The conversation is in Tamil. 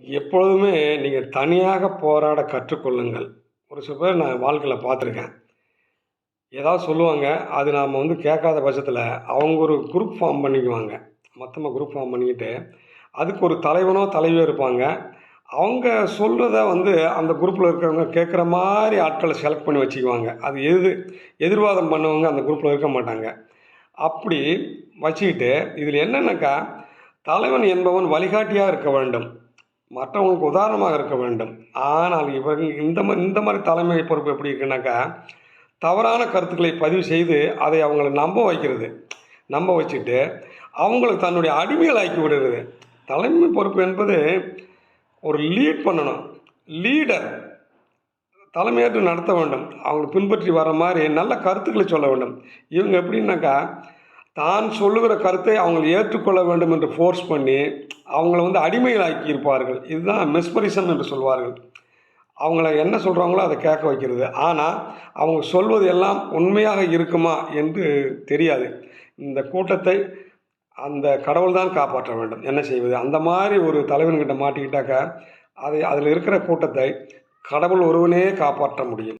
எப்பொழுதுமே நீங்கள் தனியாக போராட கற்றுக்கொள்ளுங்கள். ஒரு சில பேர் நான் வாழ்க்கையில் பார்த்துருக்கேன். ஏதாவது சொல்லுவாங்க அது நாம் வந்து கேட்காத பட்சத்தில் அவங்க ஒரு குரூப் ஃபார்ம் பண்ணிக்குவாங்க. மொத்தமாக குரூப் ஃபார்ம் பண்ணிக்கிட்டு அதுக்கு ஒரு தலைவனோ தலைவியோ இருப்பாங்க. அவங்க சொல்கிறத வந்து அந்த குரூப்பில் இருக்கிறவங்க கேட்குற மாதிரி ஆட்களை செலக்ட் பண்ணி வச்சுக்குவாங்க. அது எது எதிர்வாதம் பண்ணவங்க அந்த குரூப்பில் இருக்க மாட்டாங்க. அப்படி வச்சுக்கிட்டு இதில் என்னென்னாக்கா தலைவன் என்பவன் வழிகாட்டியாக இருக்க வேண்டும். மற்றவங்களுக்கு உதாரணமாக இருக்க வேண்டும். ஆனால் இவங்க இந்த மாதிரி இந்த மாதிரி தலைமை பொறுப்பு எப்படி இருக்குன்னாக்கா தவறான கருத்துக்களை பதிவு செய்து அதை அவங்கள நம்ப வைக்கிறது. நம்ப வச்சுட்டு அவங்களுக்கு தன்னுடைய அடிமைகளாக்கி விடுறது. தலைமை பொறுப்பு என்பது ஒரு லீட் பண்ணணும். லீடர் தலைமையேற்று நடத்த வேண்டும். அவங்களை பின்பற்றி வர மாதிரி நல்ல கருத்துக்களை சொல்ல வேண்டும். இவங்க எப்படின்னாக்கா தான் சொல்லுகிற கருத்தை அவங்க ஏற்றுக்கொள்ள வேண்டும் என்று ஃபோர்ஸ் பண்ணி அவங்கள வந்து அடிமைகளாக்கி இருப்பார்கள் இதுதான் மெஸ்மரிசம் என்று சொல்வார்கள். அவங்கள என்ன சொல்கிறாங்களோ அதை கேட்க வைக்கிறது. ஆனால் அவங்க சொல்வது எல்லாம் உண்மையாக இருக்குமா என்று தெரியாது. இந்த கூட்டத்தை அந்த கடவுள் தான் காப்பாற்ற வேண்டும். என்ன செய்வது? அந்த மாதிரி ஒரு தலைவன்கிட்ட மாட்டிக்கிட்டாக்கா அதை அதில் இருக்கிற கூட்டத்தை கடவுள் ஒருவனே காப்பாற்ற முடியும்.